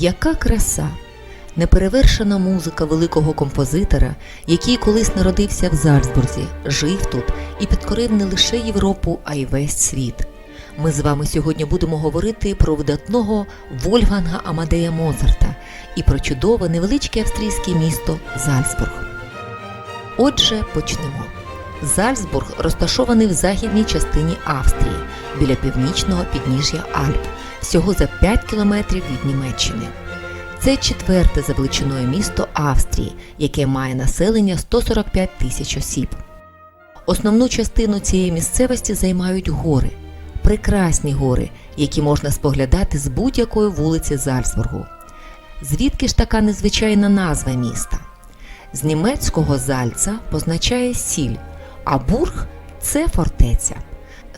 Яка краса! Неперевершена музика великого композитора, який колись народився в Зальцбурзі, жив тут і підкорив не лише Європу, а й весь світ. Ми з вами сьогодні будемо говорити про видатного Вольфганга Амадея Моцарта і про чудове невеличке австрійське місто Зальцбург. Отже, почнемо. Зальцбург розташований в західній частині Австрії біля північного підніжжя Альп, всього за 5 кілометрів від Німеччини. Це четверте за величиною місто Австрії, яке має населення 145 тисяч осіб. Основну частину цієї місцевості займають гори, прекрасні гори, які можна споглядати з будь-якої вулиці Зальцбургу. Звідки ж така незвичайна назва міста? З німецького зальца позначає сіль, а бург це фортеця.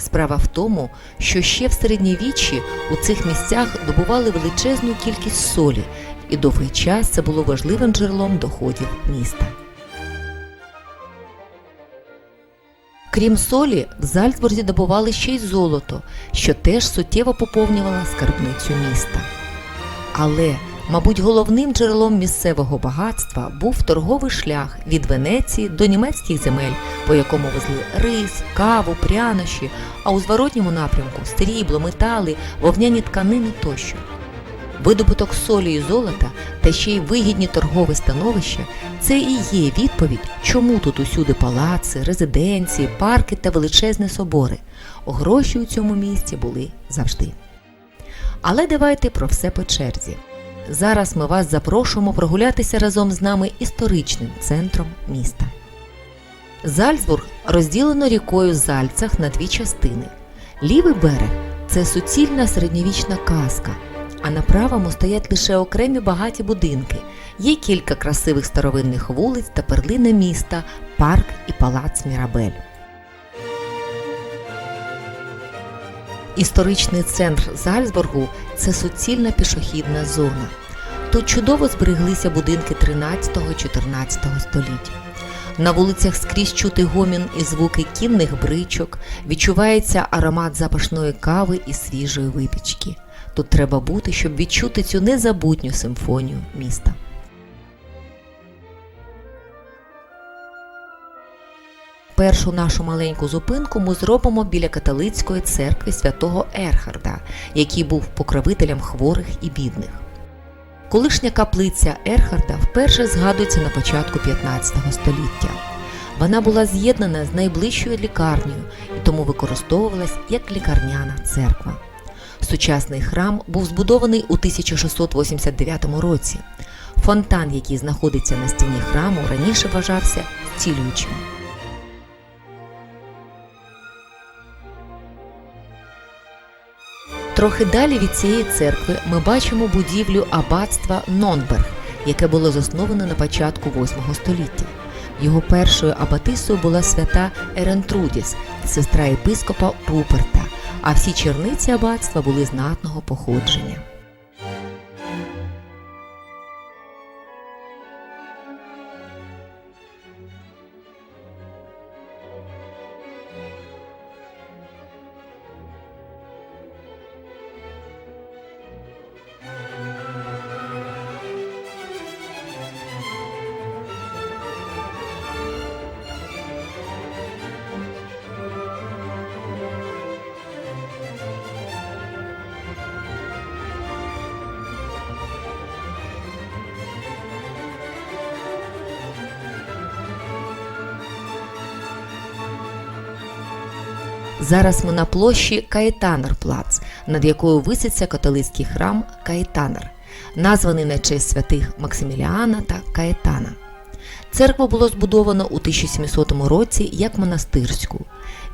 Справа в тому, що ще в середньовіччі у цих місцях добували величезну кількість солі, і довгий час це було важливим джерелом доходів міста. Крім солі, в Зальцбурзі добували ще й золото, що теж суттєво поповнювало скарбницю міста. Але, мабуть, головним джерелом місцевого багатства був торговий шлях від Венеції до німецьких земель, по якому везли рис, каву, прянощі, а у зворотньому напрямку срібло, метали, вовняні тканини тощо. Видобуток солі і золота та ще й вигідні торгове становища це і є відповідь, чому тут усюди палаци, резиденції, парки та величезні собори. Гроші у цьому місці були завжди. Але давайте про все по черзі. Зараз ми вас запрошуємо прогулятися разом з нами історичним центром міста. Зальцбург розділено рікою Зальцах на дві частини. Лівий берег це суцільна середньовічна казка, а на правому стоять лише окремі багаті будинки. Є кілька красивих старовинних вулиць та перлина міста, парк і палац Мірабель. Історичний центр Зальцбургу це суцільна пішохідна зона. Тут чудово збереглися будинки 13-14 століть. На вулицях скрізь чути гомін і звуки кінних бричок, відчувається аромат запашної кави і свіжої випічки. Тут треба бути, щоб відчути цю незабутню симфонію міста. Першу нашу маленьку зупинку ми зробимо біля католицької церкви святого Ерхарда, який був покровителем хворих і бідних. Колишня каплиця Ерхарда вперше згадується на початку 15 століття. Вона була з'єднана з найближчою лікарнею і тому використовувалась як лікарняна церква. Сучасний храм був збудований у 1689 році. Фонтан, який знаходиться на стіні храму, раніше вважався зцілюючим. Трохи далі від цієї церкви ми бачимо будівлю аббатства Нонберг, яке було засноване на початку 8 століття. Його першою абатисою була свята Ерентрудіс, сестра єпископа Руперта, а всі черниці аббатства були знатного походження. Зараз ми на площі Каєтанерплац, над якою виситься католицький храм Каєтанер, названий на честь святих Максиміліана та Каєтана. Церкву було збудовано у 1700 році як монастирську.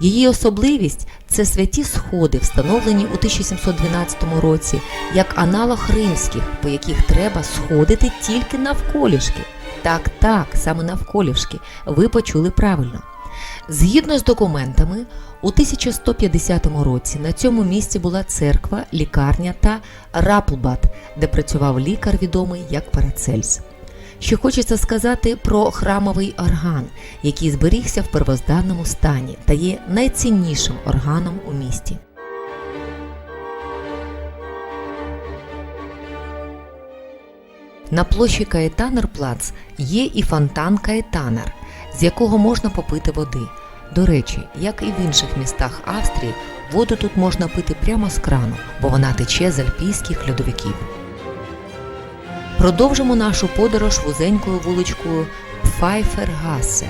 Її особливість це святі сходи, встановлені у 1712 році як аналог римських, по яких треба сходити тільки навколішки. Так, так, саме навколішки. Ви почули правильно. Згідно з документами, у 1150 році на цьому місці була церква, лікарня та Раплбат, де працював лікар відомий як Парацельс. Що хочеться сказати про храмовий орган, який зберігся в первозданному стані та є найціннішим органом у місті. На площі Каетанерплац є і фонтан Каетанер, з якого можна попити води. До речі, як і в інших містах Австрії, воду тут можна пити прямо з крану, бо вона тече з альпійських льодовиків. Продовжимо нашу подорож вузенькою вуличкою Пфайфергасе.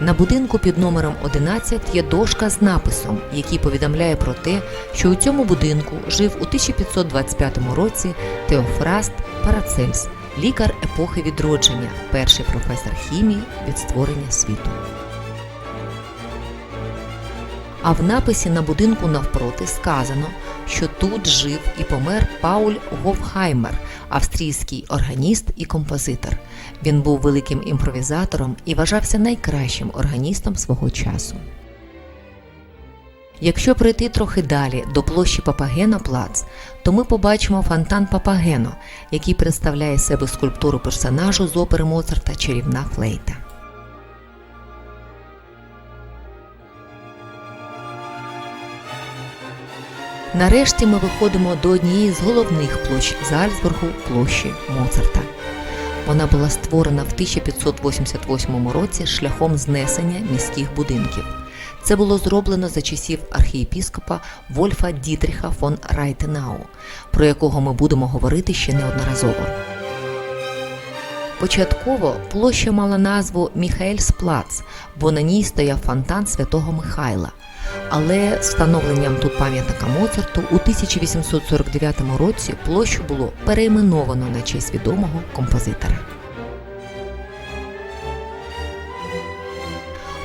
На будинку під номером 11 є дошка з написом, який повідомляє про те, що у цьому будинку жив у 1525 році Теофраст Парацельс, лікар епохи відродження, перший професор хімії від створення світу. А в написі на будинку навпроти сказано, що тут жив і помер Пауль Гофхаймер, австрійський органіст і композитор. Він був великим імпровізатором і вважався найкращим органістом свого часу. Якщо пройти трохи далі до площі Папагено Плац, то ми побачимо фонтан Папагено, який представляє себе скульптуру персонажу з опери Моцарта Чарівна флейта. Нарешті ми виходимо до однієї з головних площ Зальцбургу площі Моцарта. Вона була створена в 1588 році шляхом знесення міських будинків. Це було зроблено за часів архієпіскопа Вольфа Дітріха фон Райтенау, про якого ми будемо говорити ще неодноразово. Початково площа мала назву Міхаельсплац, бо на ній стояв фонтан святого Михайла. Але з встановленням тут пам'ятника Моцарту у 1849 році площу було перейменовано на честь відомого композитора.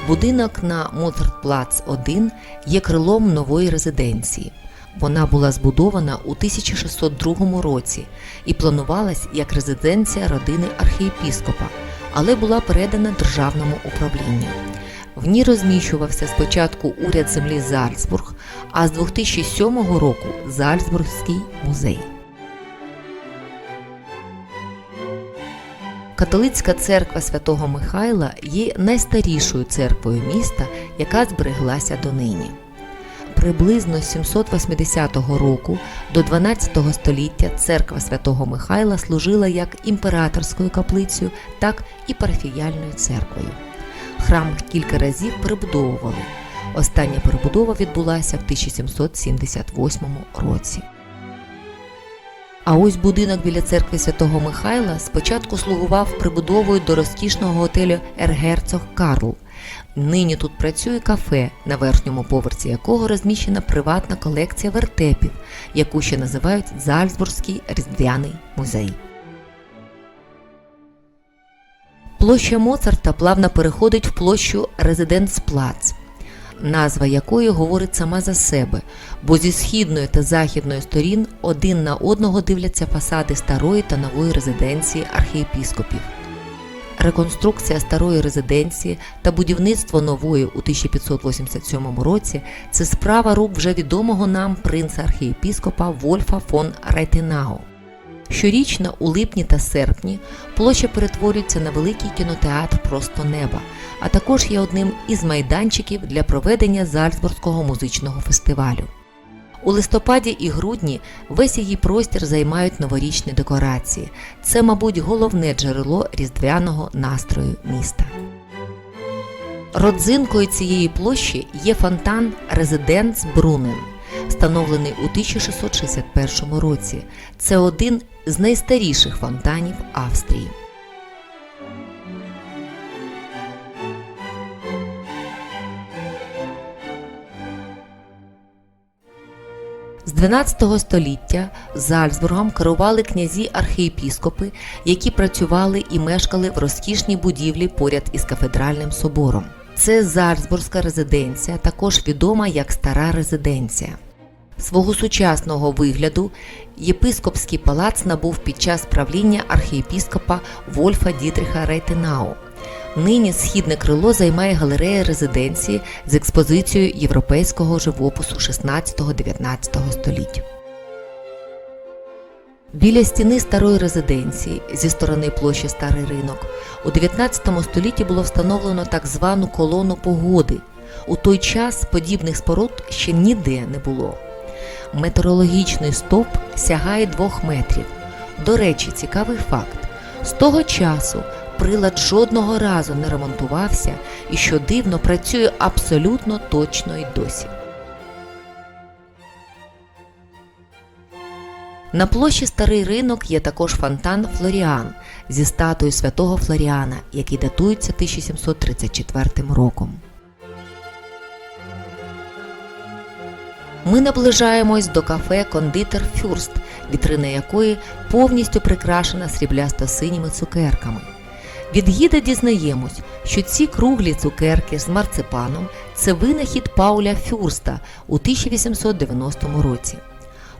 Будинок на Моцартплац 1 є крилом нової резиденції. Вона була збудована у 1602 році і планувалась як резиденція родини архієпіскопа, але була передана державному управлінню. В ній розміщувався спочатку уряд землі Зальцбург, а з 2007 року Зальцбургський музей. Католицька церква святого Михайла є найстарішою церквою міста, яка збереглася донині. Приблизно 780 року до 12 століття церква святого Михайла служила як імператорською каплицею, так і парафіяльною церквою. Храм кілька разів перебудовували. Остання перебудова відбулася в 1778 році. А ось будинок біля церкви святого Михайла спочатку слугував прибудовою до розкішного готелю Ергерцог Карл. Нині тут працює кафе, на верхньому поверсі якого розміщена приватна колекція вертепів, яку ще називають Зальцбурзький різдвяний музей. Площа Моцарта плавно переходить в площу Резиденцплац, назва якої говорить сама за себе, бо зі східної та західної сторін один на одного дивляться фасади старої та нової резиденції архієпіскопів. Реконструкція старої резиденції та будівництво нової у 1587 році це справа рук вже відомого нам принца архієпіскопа Вольфа фон Райтенау. Щорічно у липні та серпні площа перетворюється на великий кінотеатр Просто неба, а також є одним із майданчиків для проведення Зальцбурзького музичного фестивалю. У листопаді і грудні весь її простір займають новорічні декорації. Це, мабуть, головне джерело різдвяного настрою міста. Родзинкою цієї площі є фонтан Резиденц Брунен, встановлений у 1661 році. Це один з найстаріших фонтанів Австрії. З 12 століття Зальцбургом керували князі архієпіскопи, які працювали і мешкали в розкішній будівлі поряд із кафедральним собором. Це Зальцбурзька резиденція, також відома як Стара резиденція. Свого сучасного вигляду єпископський палац набув під час правління архієпіскопа Вольфа Дітріха Рейтенау. Нині східне крило займає галерея резиденції з експозицією європейського живопису 16-19 століть. Біля стіни старої резиденції зі сторони площі Старий ринок у 19 столітті було встановлено так звану колону погоди. У той час подібних споруд ще ніде не було. Метеорологічний стовп сягає 2 метрів. До речі, цікавий факт: з того часу прилад жодного разу не ремонтувався і, що дивно, працює абсолютно точно й досі. На площі Старий ринок є також фонтан Флоріан зі статуєю святого Флоріана, який датується 1734 роком. Ми наближаємось до кафе Кондитер Фюрст, вітрина якої повністю прикрашена сріблясто-синіми цукерками. Від гіда дізнаємось, що ці круглі цукерки з марципаном це винахід Пауля Фюрста у 1890 році.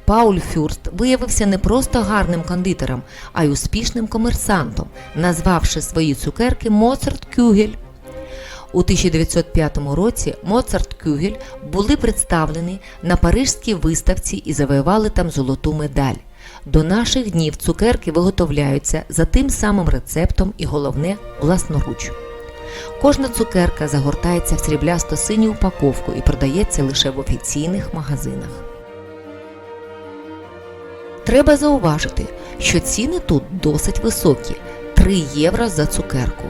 Пауль Фюрст виявився не просто гарним кондитером, а й успішним комерсантом, назвавши свої цукерки Моцарт Кюгель. У 1905 році Моцарт Кюгель були представлені на Парижській виставці і завоювали там золоту медаль. До наших днів цукерки виготовляються за тим самим рецептом і головне власноруч. Кожна цукерка загортається в сріблясто-синю упаковку і продається лише в офіційних магазинах. Треба зауважити, що ціни тут досить високі 3 євро за цукерку.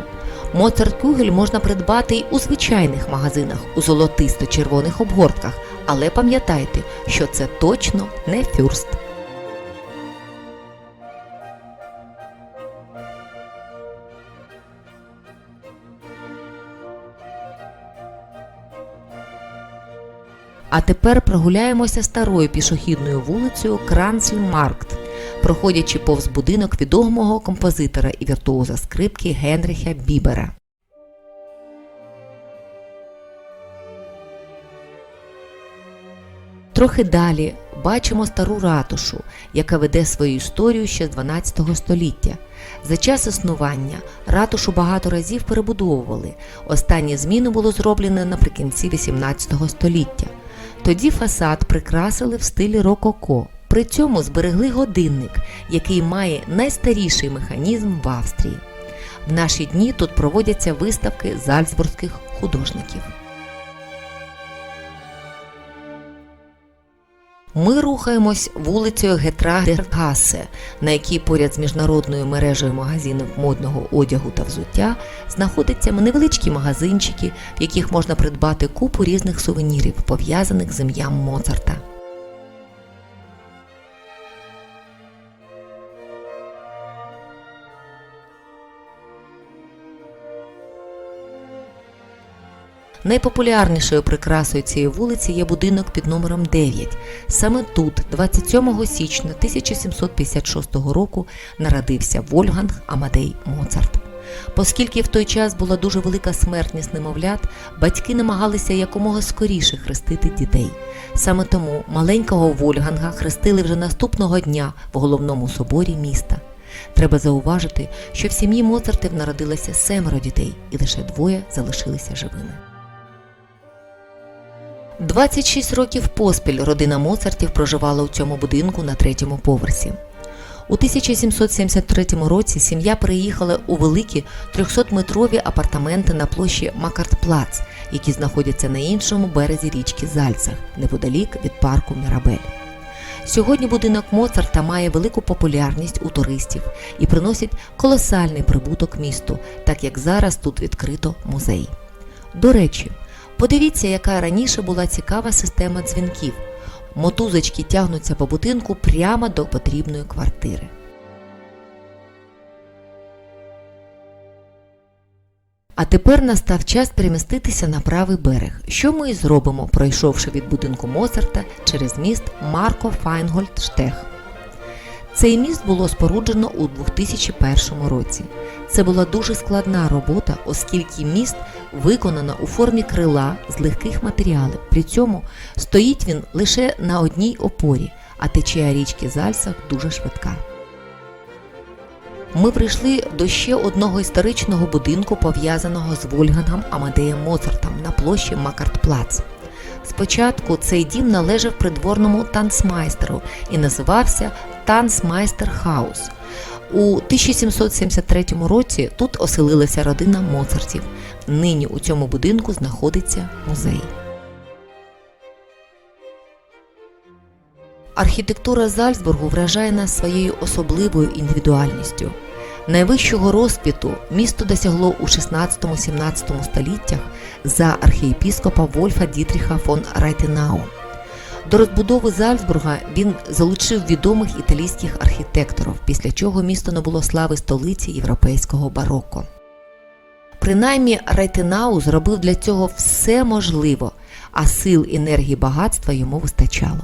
Моцарт Кюгель можна придбати й у звичайних магазинах у золотисто-червоних обгортках, але пам'ятайте, що це точно не фюрст. А тепер прогуляємося старою пішохідною вулицею Кранцльмаркт, проходячи повз будинок відомого композитора і віртуоза скрипки Генріха Бібера. Трохи далі бачимо стару ратушу, яка веде свою історію ще з 12 століття. За час існування ратушу багато разів перебудовували. Останні зміни було зроблено наприкінці 18 століття. Тоді фасад прикрасили в стилі рококо. При цьому зберегли годинник, який має найстаріший механізм в Австрії. В наші дні тут проводяться виставки зальцбурзьких художників. Ми рухаємось вулицею Гетрагдергасе, на якій поряд з міжнародною мережею магазинів модного одягу та взуття знаходяться невеличкі магазинчики, в яких можна придбати купу різних сувенірів, пов'язаних з ім'ям Моцарта. Найпопулярнішою прикрасою цієї вулиці є будинок під номером 9. Саме тут, 27 січня 1756 року, народився Вольганг Амадей Моцарт. Оскільки в той час була дуже велика смертність немовлят, батьки намагалися якомога скоріше хрестити дітей. Саме тому маленького Вольганга хрестили вже наступного дня в головному соборі міста. Треба зауважити, що в сім'ї Моцартів народилося семеро дітей, і лише двоє залишилися живими. 26 років поспіль родина Моцартів проживала у цьому будинку на третьому поверсі. У 1773 році сім'я переїхала у великі 300-метрові апартаменти на площі Макартплац, які знаходяться на іншому березі річки Зальцах, неподалік від парку Мірабель. Сьогодні будинок Моцарта має велику популярність у туристів і приносить колосальний прибуток місту, так як зараз тут відкрито музей. До речі, подивіться, яка раніше була цікава система дзвінків. Мотузочки тягнуться по будинку прямо до потрібної квартири. А тепер настав час переміститися на правий берег, що ми і зробимо, пройшовши від будинку Моцарта через міст Марко Файнгольд Штех. Цей міст було споруджено у 2001 році. Це була дуже складна робота, оскільки міст виконано у формі крила з легких матеріалів. При цьому стоїть він лише на одній опорі, а течія річки Зальцах дуже швидка. Ми прийшли до ще одного історичного будинку, пов'язаного з Вольгангом Амадеєм Моцартом на площі Макартплац. Спочатку цей дім належав придворному танцмайстеру і називався Танцмайстер Хаус. У 1773 році тут оселилася родина Моцартів. Нині у цьому будинку знаходиться музей. Архітектура Зальцбургу вражає нас своєю особливою індивідуальністю. Найвищого розквіту місто досягло у 16-17 століттях за архієпіскопа Вольфа Дітріха фон Райтенау. До розбудови Зальцбурга він залучив відомих італійських архітекторів, після чого місто набуло слави столиці європейського бароко. Принаймні Райтенау зробив для цього все можливо, а сил, енергії, багатства йому вистачало.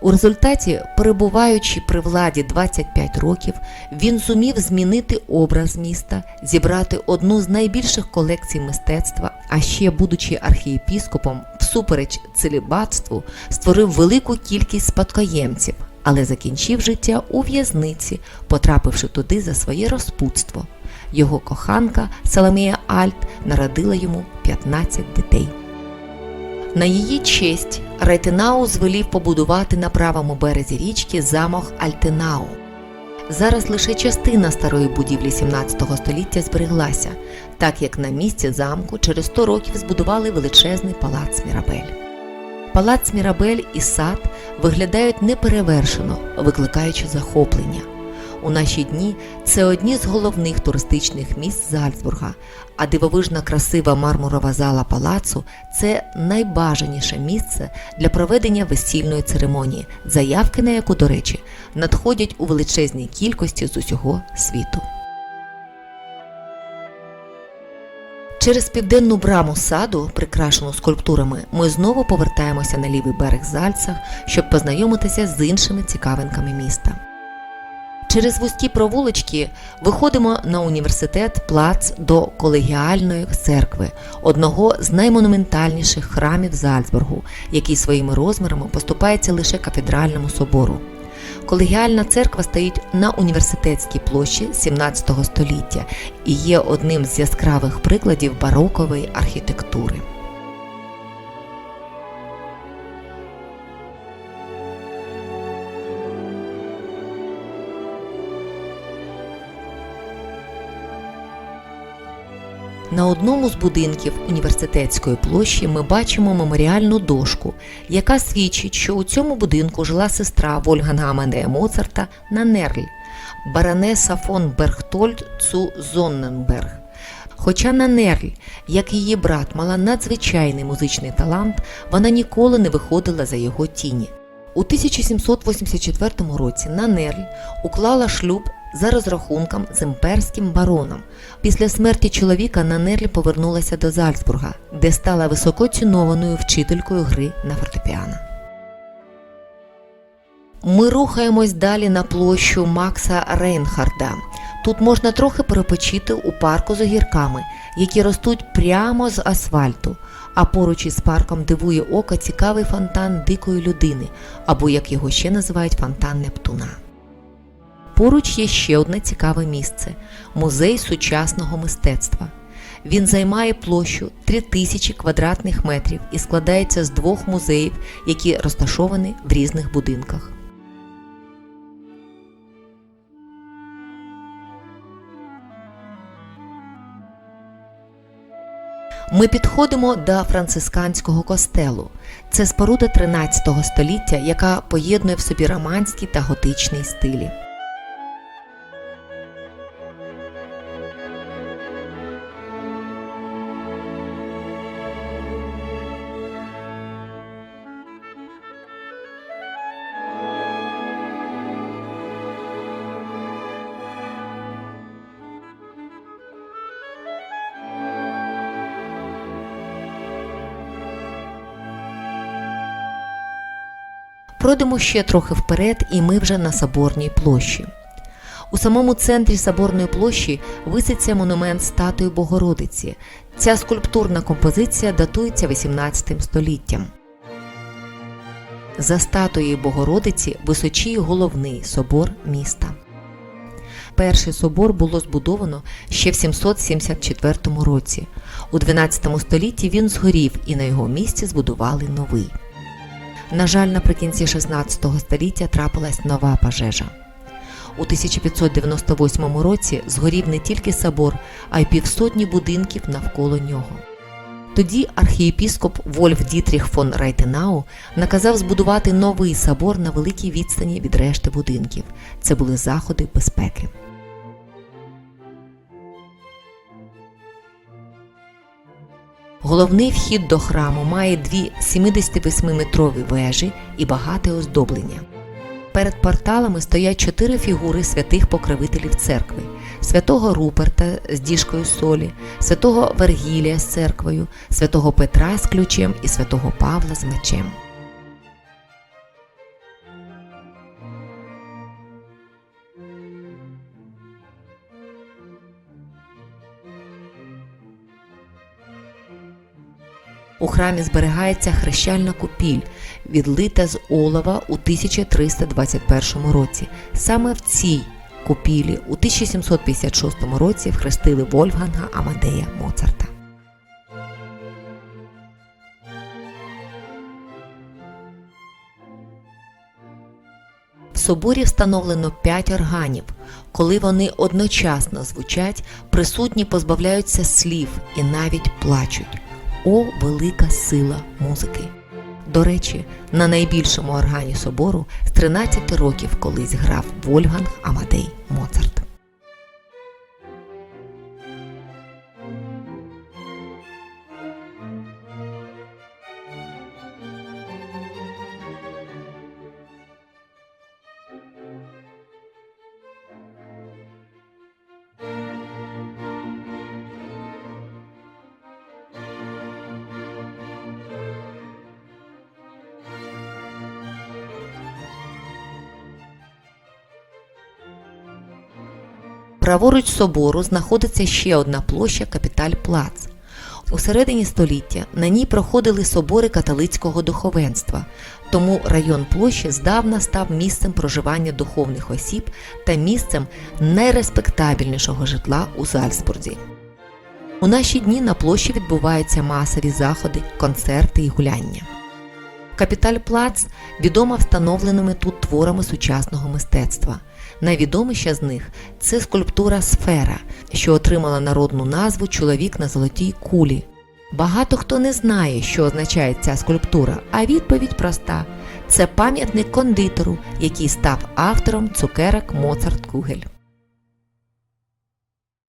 У результаті, перебуваючи при владі 25 років, він зумів змінити образ міста, зібрати одну з найбільших колекцій мистецтва, а ще, будучи архієпіскопом, всупереч целібатству, створив велику кількість спадкоємців, але закінчив життя у в'язниці, потрапивши туди за своє розпутство. Його коханка Соломія Альт народила йому 15 дітей. На її честь Райтенау звелів побудувати на правому березі річки замок Альтенау. Зараз лише частина старої будівлі 17 століття збереглася, так як на місці замку через 100 років збудували величезний палац Мірабель. Палац Мірабель і сад виглядають неперевершено, викликаючи захоплення. У наші дні це одні з головних туристичних місць Зальцбурга, а дивовижна красива мармурова зала палацу це найбажаніше місце для проведення весільної церемонії, заявки на яку, до речі, надходять у величезній кількості з усього світу. Через південну браму саду, прикрашену скульптурами, ми знову повертаємося на лівий берег Зальцах, щоб познайомитися з іншими цікавинками міста. Через вузькі провулочки виходимо на університет плац до колегіальної церкви, одного з наймонументальніших храмів Зальцбургу, який своїми розмірами поступається лише кафедральному собору. Колегіальна церква стоїть на університетській площі 17 століття і є одним з яскравих прикладів барокової архітектури. На одному з будинків університетської площі ми бачимо меморіальну дошку, яка свідчить, що у цьому будинку жила сестра Вольгана Амадея Моцарта Нанерль, баронеса фон Бергтольд цу Зонненберг. Хоча Нанерль, як її брат, мала надзвичайний музичний талант, вона ніколи не виходила за його тіні. У 1784 році Нанерль уклала шлюб за розрахунком з імперським бароном. Після смерті чоловіка Нанерль повернулася до Зальцбурга, де стала високоцінованою вчителькою гри на фортепіано. Ми рухаємось далі на площу Макса Рейнхарда. Тут можна трохи перепочити у парку з огірками, які ростуть прямо з асфальту. А поруч із парком дивує око цікавий фонтан дикої людини, або як його ще називають фонтан Нептуна. Поруч є ще одне цікаве місце музей сучасного мистецтва. Він займає площу 3000 квадратних метрів і складається з двох музеїв, які розташовані в різних будинках. Ми підходимо до францисканського костелу. Це споруда 13 століття, яка поєднує в собі романський та готичний стилі. Пройдемо ще трохи вперед, і ми вже на Соборній площі. У самому центрі Соборної площі виситься монумент статуї Богородиці. Ця скульптурна композиція датується 18 століттям. За статуєю Богородиці височіє головний собор міста. Перший собор було збудовано ще в 774 році. У 12 столітті він згорів і на його місці збудували новий. На жаль, наприкінці 16 століття трапилась нова пожежа. У 1598 році згорів не тільки собор, а й півсотні будинків навколо нього. Тоді архієпіскоп Вольф Дітріх фон Райтенау наказав збудувати новий собор на великій відстані від решти будинків. Це були заходи безпеки. Головний вхід до храму має дві 78-метрові вежі і багате оздоблення. Перед порталами стоять чотири фігури святих покровителів церкви: святого Руперта з діжкою солі, святого Вергілія з церквою, святого Петра з ключем і святого Павла з мечем. У храмі зберігається хрещальна купіль, відлита з олова у 1321 році. Саме в цій купілі у 1756 році вхрестили Вольфганга Амадея Моцарта. В соборі встановлено п'ять органів. Коли вони одночасно звучать, присутні позбавляються слів і навіть плачуть. О, велика сила музики! До речі, на найбільшому органі собору з 13 років колись грав Вольган Амадей Моцарт. Праворуч собору знаходиться ще одна площа Капіталь Плац. У середині століття на ній проходили собори католицького духовенства, тому район площі здавна став місцем проживання духовних осіб та місцем найреспектабельнішого житла у Зальцбурзі. У наші дні на площі відбуваються масові заходи, концерти і гуляння. Капіталь Плац відома встановленими тут творами сучасного мистецтва. Найвідоміша з них це скульптура Сфера, що отримала народну назву Чоловік на золотій кулі. Багато хто не знає, що означає ця скульптура, а відповідь проста: це пам'ятник кондитеру, який став автором цукерок Моцарт Кугель.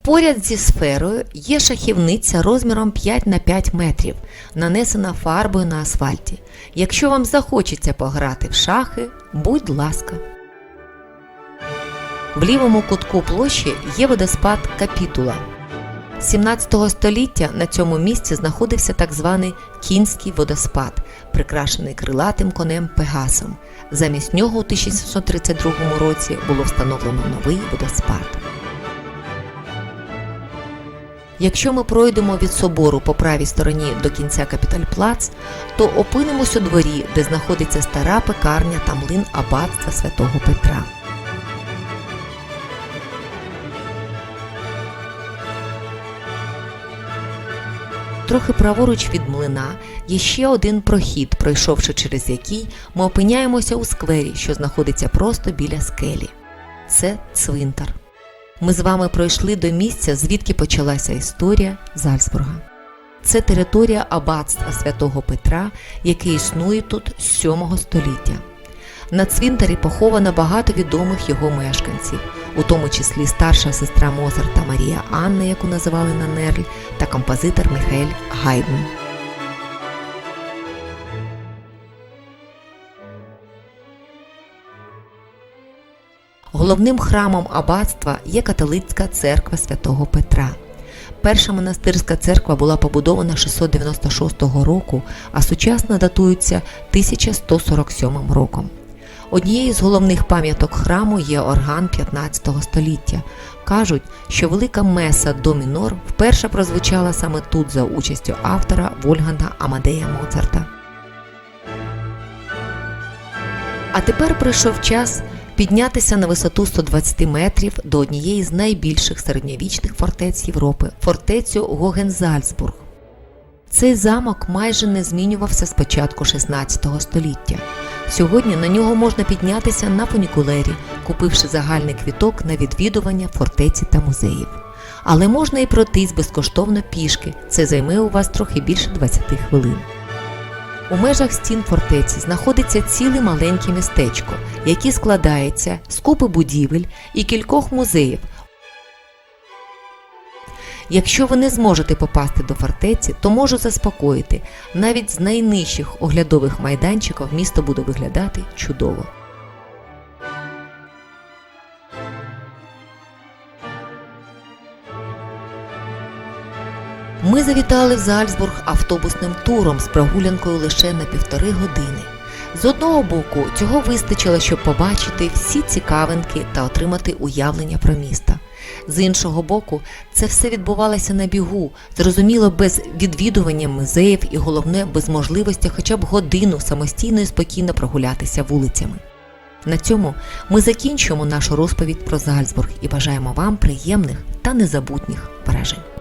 Поряд зі сферою є шахівниця розміром 5 на 5 метрів, нанесена фарбою на асфальті. Якщо вам захочеться пограти в шахи, будь ласка. В лівому кутку площі є водоспад Капітула. 17 століття на цьому місці знаходився так званий кінський водоспад, прикрашений крилатим конем Пегасом. Замість нього у 1732 році було встановлено новий водоспад. Якщо ми пройдемо від собору по правій стороні до кінця Капітальплац, то опинимось у дворі, де знаходиться стара пекарня та млин аббатства святого Петра. Трохи праворуч від млина є ще один прохід, пройшовши через який ми опиняємося у сквері, що знаходиться просто біля скелі. Це цвинтар. Ми з вами пройшли до місця, звідки почалася історія Зальцбурга. Це територія аббатства святого Петра, яке існує тут з 7 століття. На цвинтарі поховано багато відомих його мешканців, у тому числі старша сестра Моцарта Марія Анна, яку називали Нанерль, та композитор Михайль Гайдн. Головним храмом аббатства є католицька церква святого Петра. Перша монастирська церква була побудована 696 року, а сучасна датується 1147 роком. Однією з головних пам'яток храму є орган 15 століття. Кажуть, що велика меса до мінор вперше прозвучала саме тут за участю автора Вольганда Амадея Моцарта. А тепер прийшов час піднятися на висоту 120 метрів до однієї з найбільших середньовічних фортець Європи фортецю Гогензальцбург. Цей замок майже не змінювався з початку 16 століття. Сьогодні на нього можна піднятися на фунікулері, купивши загальний квіток на відвідування фортеці та музеїв. Але можна і пройтись безкоштовно пішки. Це займе у вас трохи більше 20 хвилин. У межах стін фортеці знаходиться ціле маленьке містечко, яке складається з купи будівель і кількох музеїв. Якщо ви не зможете попасти до фортеці, то можу заспокоїти, навіть з найнижчих оглядових майданчиків місто буде виглядати чудово. Ми завітали в Зальцбург автобусним туром з прогулянкою лише на півтори години. З одного боку, цього вистачило, щоб побачити всі цікавинки та отримати уявлення про місто. З іншого боку, це все відбувалося на бігу, зрозуміло, без відвідування музеїв і головне, без можливості хоча б годину самостійно і спокійно прогулятися вулицями. На цьому ми закінчуємо нашу розповідь про Зальцбург і бажаємо вам приємних та незабутніх вражень.